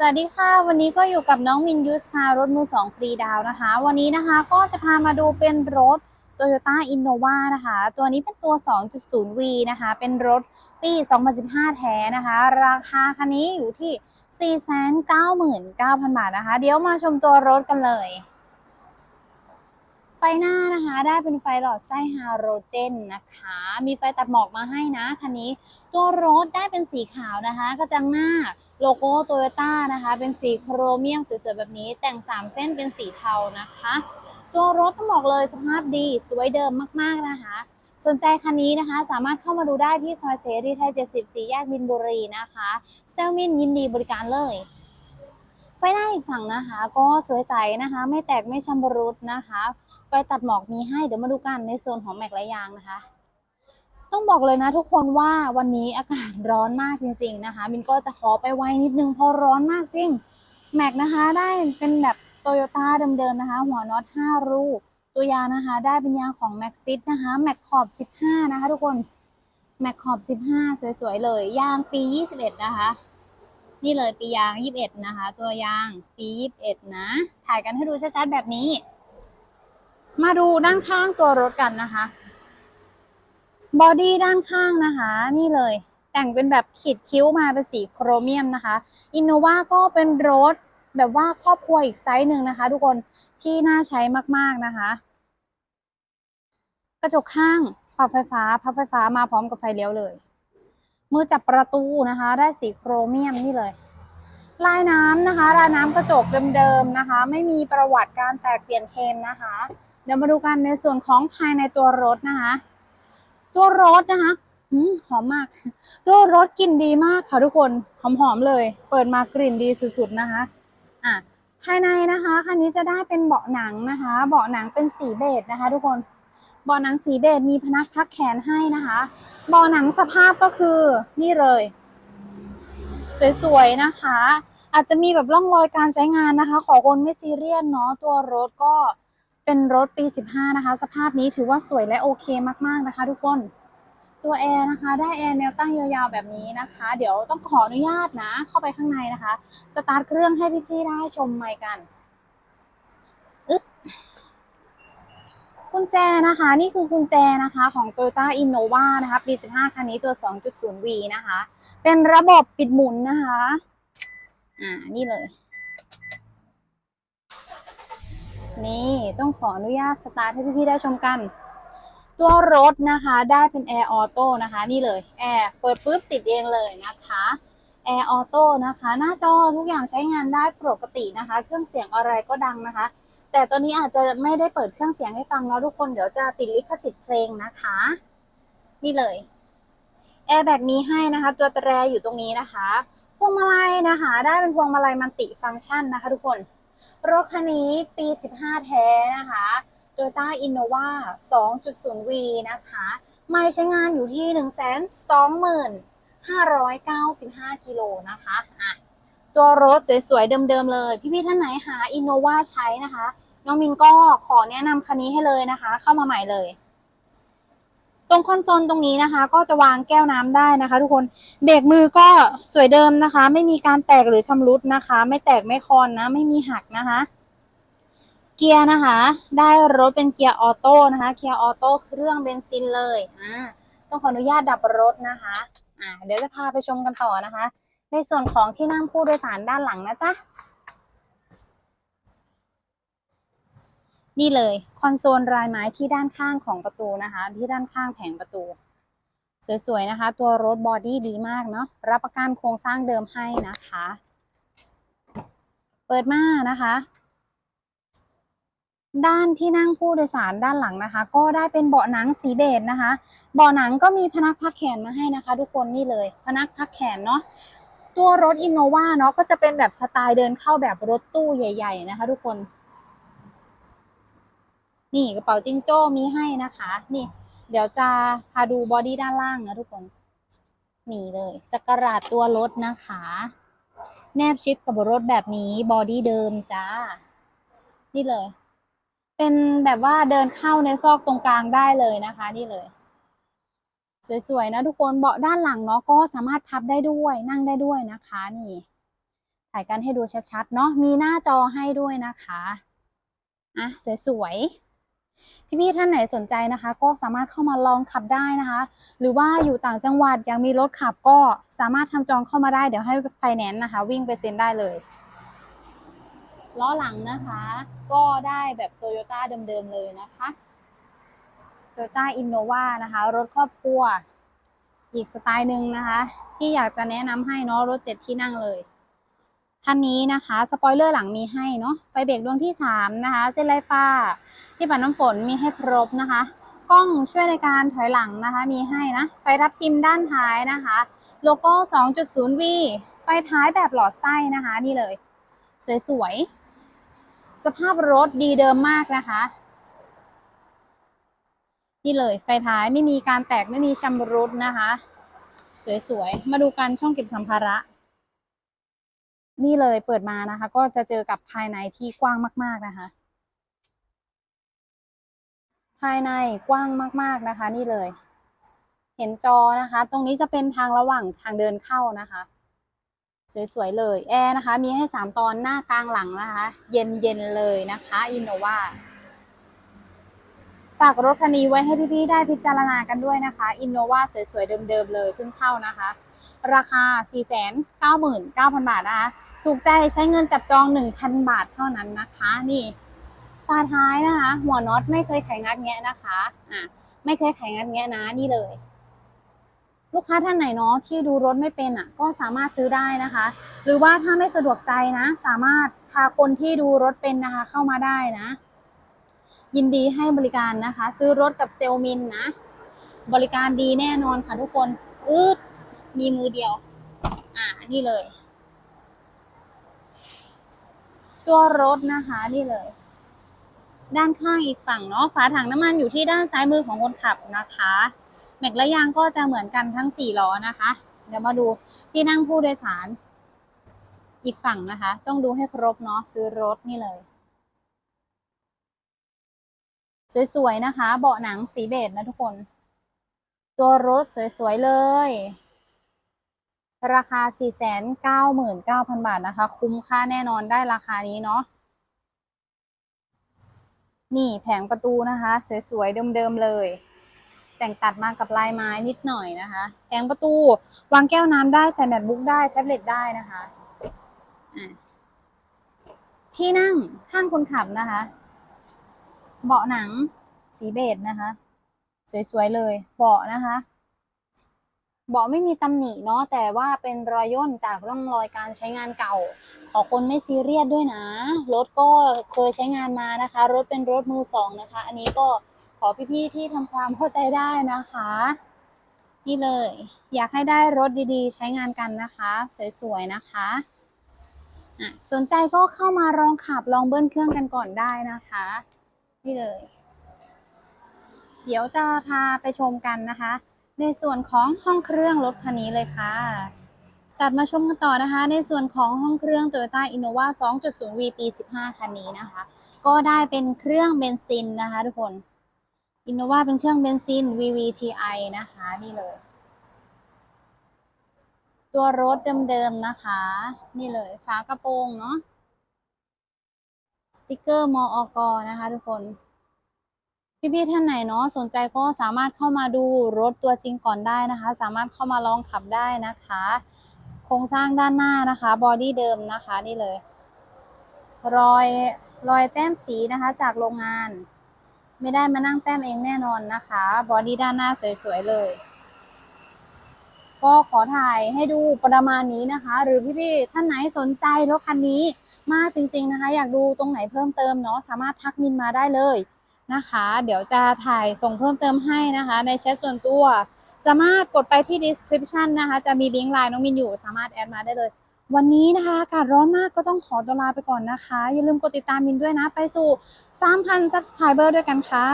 สวัสดีค่ะวันนี้ก็อยู่กับน้องมินยูสคารถมือสองฟรีดาวนะคะ วันนี้นะคะก็จะพามาดูเป็นรถ Toyota Innova นะคะ ตัวนี้เป็นตัว 2.0V นะคะ เป็นรถปี 2015 แท้นะคะ ราคาคันนี้อยู่ที่ 499,000 บาทนะคะ เดี๋ยวมาชมตัวรถกันเลย ไฟหน้านะคะได้เป็นไฟหลอดไส้ฮาโลเจนนะคะ มีไฟตัดหมอกมาให้นะคันนี้ ตัวรถได้เป็นสีขาวนะคะ กระจังหน้าโลโก้โตโยต้านะคะ เป็นสีโครเมียมสวยๆแบบนี้แต่ง 3 เส้นเป็นสีเทานะคะ ตัวรถต้องบอกเลยสภาพดีสวยเดิมมากๆนะคะ สนใจคันนี้นะคะ สามารถเข้ามาดูได้ที่ซอยเสรีไทย 70 สีแยกบินบุรีนะคะเซลมินยินดีบริการเลย ไฟหน้าอีกฝั่งนะคะ ก็สวยใสนะคะ ไม่แตกไม่ชำรุดนะคะไฟตัดหมอกมีให้เดี๋ยวมาดูกันในโซนของแม็กและยางนะคะ ต้องบอกเลยนะทุกคนว่าวันนี้อากาศร้อนมากจริง ๆนะคะมินก็จะขอไปไวนิดนึงเพราะร้อนมากจริงแม็กนะคะได้เป็นแบบโตโยต้าเดิมๆนะคะ หัวน็อต5รูตัวยางนะคะ ได้เป็นยางของแม็กซิสนะคะแม็กขอบ 15 นะคะ ทุกคนแม็กขอบ 15 สวยๆเลยยางปี 21 นะคะ นี่เลยปียาง 21 นะคะ ตัวยางปี 21 นะ ถ่ายกันให้ดูชัดๆแบบนี้ มาดูด้านข้างตัวรถกันนะคะบอดี้ด้านข้างนะคะ นี่เลย แต่งเป็นแบบขีดคิ้วมาเป็นสีโครเมียมนะคะอินโนวาก็เป็นรถแบบว่าครอบครัวอีกไซส์หนึ่งนะคะ ทุกคนที่น่าใช้มากๆนะคะ กระจกข้างปรับไฟฟ้าพับไฟฟ้ามาพร้อมกับไฟเลี้ยวเลย มือจับประตูนะคะ ได้สีโครเมียมนี่เลย ลายน้ำนะคะลายน้ำกระจกเดิมๆนะคะ ไม่มีประวัติการแตกเปลี่ยนเคมนะคะ เดี๋ยวมาดูกันในส่วนของภายในตัวรถนะคะ ตัวรถนะคะหอมมาก ตัวรถกลิ่นดีมากค่ะทุกคนหอมๆเลย เปิดมากลิ่นดีสุดๆนะคะ อะภายในนะคะคันนี้จะได้เป็นเบาะหนังนะคะ เบาะหนังเป็นสีเบจนะคะ ทุกคน บาะหนังสีเบจมีพนักพักแขนให้นะคะบาะหนังสภาพก็คือนี่เลย สวยๆนะคะ อาจจะมีแบบร่องรอยการใช้งานนะคะ ขอคนไม่ซีเรียสเนาะตัวรถก็เป็นรถปี 15 นะคะ สภาพนี้ถือว่าสวยและโอเคมากๆนะคะ ทุกคนตัวแอร์นะคะ ได้แอร์แนวตั้งยาวๆแบบนี้นะคะ เดี๋ยวต้องขออนุญาตนะ เข้าไปข้างในนะคะ สตาร์ทเครื่องให้พี่ๆได้ชมไมค์กันอึ๊บ กุญแจนะคะนี่คือกุญแจนะคะของ Toyota Innova นะคะปี 15 คันนี้ตัว 2.0V นะคะ เป็นระบบปิดหมุนนะคะ อ่า นี่เลย นี่ต้องขออนุญาตสตาร์ทให้พี่ๆได้ชมกัน ตัวรถนะคะได้เป็นแอร์ออโต้นะคะ นี่เลยแอร์เปิดปุ๊บติดเองเลยนะคะ แอร์ออโต้นะคะ หน้าจอทุกอย่างใช้งานได้ปกตินะคะ เครื่องเสียงอะไรก็ดังนะคะ แต่ตอนนี้อาจจะไม่ได้เปิดเครื่องเสียงให้ฟังแล้วทุกคนเดี๋ยวจะติดลิขสิทธิ์เพลงนะคะ นี่เลยแอร์แบกมีให้นะคะ ตัวแตรอยู่ตรงนี้นะคะ พวงมาลัยนะคะ ได้เป็นพวงมาลัยมันติฟังก์ชันนะคะ ทุกคนรถคันนี้ปี 15 แท้นะคะ Toyota Innova 2.0V นะคะ ไม่ใช้งานอยู่ที่ 595 กิโลนะคะอะตัวรถสวยๆ เดิมๆเลย พี่ๆท่านไหนหา Innova ใช้นะคะ น้องมินก็ขอแนะนำคันนี้ให้เลยนะคะ เข้ามาใหม่เลยตรงคอนโซลตรงนี้นะคะ ก็จะวางแก้วน้ำได้นะคะ ทุกคนเบรกมือก็สวยเดิมนะคะ ไม่มีการแตกหรือชำรุดนะคะ ไม่แตกไม่คอนนะ ไม่มีหักนะคะ เกียร์นะคะ ได้รถเป็นเกียร์ออโต้นะคะเกียร์ออโต้เครื่องเบนซินเลยอ่าต้องขออนุญาตดับรถนะคะ อ่าเดี๋ยวจะพาไปชมกันต่อนะคะ ในส่วนของที่นั่งผู้โดยสารด้านหลังนะจ๊ะนี่เลยคอนโซลรายไม้ที่ด้านข้างของประตูนะคะ ที่ด้านข้างแผงประตู สวยๆนะคะ ตัวรถบอดี้ดีมากเนาะรับประกันโครงสร้างเดิมให้นะคะ เปิดมานะคะ ด้านที่นั่งผู้โดยสารด้านหลังนะคะ ก็ได้เป็นเบาะหนังสีเบจนะคะ เบาะหนังก็มีพนักพักแขนมาให้นะคะ ทุกคนนี่เลย พนักพักแขนเนาะตัวรถอินโนวาเนาะก็จะเป็นแบบสไตล์เดินเข้าแบบรถตู้ใหญ่ ๆ นะคะ ทุกคน นี่กระเป๋าจิงโจ้มีให้นะคะ นี่ เดี๋ยวจะพาดูบอดี้ด้านล่างนะทุกคนนี่เลยสกราดตัวรถนะคะ แนบชิดกับรถแบบนี้บอดี้เดิมจ้า นี่เลย เป็นแบบว่าเดินเข้าในซอกตรงกลางได้เลยนะคะ นี่เลย สวยๆนะทุกคนเบาะด้านหลังเนาะก็สามารถพับได้ด้วยนั่งได้ด้วยนะคะ นี่ถ่ายกันให้ดูชัดๆเนาะมีหน้าจอให้ด้วยนะคะอะสวยๆพี่ๆท่านไหนสนใจนะคะ ก็สามารถเข้ามาลองขับได้นะคะ หรือว่าอยู่ต่างจังหวัดยังมีรถขับก็สามารถทำจองเข้ามาได้เดี๋ยวให้ไฟแนนซ์นะคะ วิ่งไปเซ็นได้เลย ล้อหลังนะคะ ก็ได้แบบโตโยต้าเดิมๆเลยนะคะโตโยต้าอินโนวานะคะ รถครอบครัว อีกสไตล์หนึ่งนะคะ ที่อยากจะแนะนำให้เนาะรถเจ็ดที่นั่งเลยคันนี้นะคะ สปอยเลอร์หลังมีให้เนาะไฟเบรกดวงที่ 3 นะคะ เส้นไล่ฟ้า ที่ปัดน้ำฝนมีให้ครบนะคะ กล้องช่วยในการถอยหลังนะคะ มีให้นะ ไฟทับทิมด้านท้ายนะคะ โลโก้ 2.0V ไฟท้ายแบบหลอดไส้นะคะ นี่เลย สวยๆ สภาพรถดีเดิมมากนะคะ นี่เลยไฟท้ายไม่มีการแตกไม่มีชำรุดนะคะ สวยๆ มาดูกันช่องเก็บสัมภาระ นี่เลยเปิดมานะคะ ก็จะเจอกับภายในที่กว้างมาก ๆนะคะ ภายในกว้างมาก ๆนะคะ นี่เลย เห็นจอนะคะ ตรงนี้จะเป็นทางระหว่างทางเดินเข้านะคะ สวยๆเลยแอร์นะคะ มีให้ 3 ตอนหน้ากลางหลังนะคะ เย็นๆเลยนะคะอินโนวาฝากรถคันนี้ไว้ให้พี่ๆได้พิจารณากันด้วยนะคะอินโนวาสวยๆเดิมๆเลยเพิ่งเข้านะคะ ราคา 499,000 บาทนะคะ ถูกใจใช้เงินจับจอง 1,000 บาทเท่านั้นนะคะ นี่ฝาท้ายนะคะ หัวน็อตไม่เคยไขงัดแงะนะคะอะไม่เคยไขงัดแงะนะนี่เลย ลูกค้าท่านไหนเนาะที่ดูรถไม่เป็นอะก็สามารถซื้อได้นะคะ หรือว่าถ้าไม่สะดวกใจนะ สามารถพาคนที่ดูรถเป็นนะคะ เข้ามาได้นะ ยินดีให้บริการนะคะ ซื้อรถกับเซลมินนะ บริการดีแน่นอนค่ะทุกคนอืดมีมือเดียว อ่านี่เลย ตัวรถนะคะนี่เลย ด้านข้างอีกฝั่งเนาะฝาถังน้ำมันอยู่ที่ด้านซ้ายมือของคนขับนะคะ แม็กและยางก็จะเหมือนกันทั้งสี่ล้อนะคะ เดี๋ยวมาดูที่นั่งผู้โดยสาร อีกฝั่งนะคะ ต้องดูให้ครบเนาะซื้อรถนี่เลย สวยๆนะคะ เบาะหนังสีเบจนะทุกคน ตัวรถสวยๆเลย ราคา 499,000 บาทนะคะ คุ้มค่าแน่นอนได้ราคานี้เนาะนี่แผงประตูนะคะ สวยๆเดิมๆเลย แต่งตัดมากับลายไม้นิดหน่อยนะคะแผงประตูวางแก้วน้ำได้ใส่แมทบุ๊กได้แท็บเล็ตได้นะคะที่นั่งข้างคนขับนะคะ เบาะหนังสีเบจนะคะ สวยๆเลย เบาะนะคะเบาะไม่มีตำหนิเนาะแต่ว่าเป็นรอยย่นจากร่องรอยการใช้งานเก่า ขอคนไม่ซีเรียสด้วยนะ รถก็เคยใช้งานมานะคะ รถเป็นรถมือสองนะคะ อันนี้ก็ ขอพี่ๆที่ทำความเข้าใจได้นะคะ นี่เลย อยากให้ได้รถดีๆ ใช้งานกันนะคะ สวยๆนะคะอะสนใจก็เข้ามาลองขับลองเบิ้ลเครื่องกันก่อนได้นะคะ นี่เลย เดี๋ยวจะพาไปชมกันนะคะ ในส่วนของห้องเครื่องรถคันนี้เลยค่ะตัดมาชมกันต่อนะคะ ในส่วนของห้องเครื่อง Toyota Innova 2.0V ปี 15 คันนี้นะคะ ก็ได้เป็นเครื่องเบนซินนะคะทุกคน Innova เป็นเครื่องเบนซิน VVTi นะคะ นี่เลย ตัวรถเดิมๆนะคะ นี่เลยฝากระโปรงเนาะสติกเกอร์มอกนะคะทุกคน พี่ๆท่านไหนเนาะสนใจก็สามารถเข้ามาดูรถตัวจริงก่อนได้นะคะ สามารถเข้ามาลองขับได้นะคะ โครงสร้างด้านหน้านะคะบอดี้เดิมนะคะ นี่เลย รอยรอยแต้มสีนะคะจากโรงงาน ไม่ได้มานั่งแต้มเองแน่นอนนะคะ บอดี้ด้านหน้าสวยๆเลย ก็ขอถ่ายให้ดูประมาณนี้นะคะ หรือพี่ๆท่านไหนสนใจรถคันนี้มากจริง ๆนะคะ อยากดูตรงไหนเพิ่มเติมเนาะสามารถทักมินมาได้เลยนะคะ เดี๋ยวจะถ่ายส่งเพิ่มเติมให้นะคะ ในแชทส่วนตัว สามารถกดไปที่ description นะคะ จะมีลิงก์ไลน์น้องมินอยู่สามารถแอดมาได้เลย วันนี้นะคะอากาศร้อนมากก็ต้องขอตัวลาไปก่อนนะคะ อย่าลืมกดติดตามมินด้วยนะ ไปสู่ 3,000 subscriber ด้วยกันค่ะ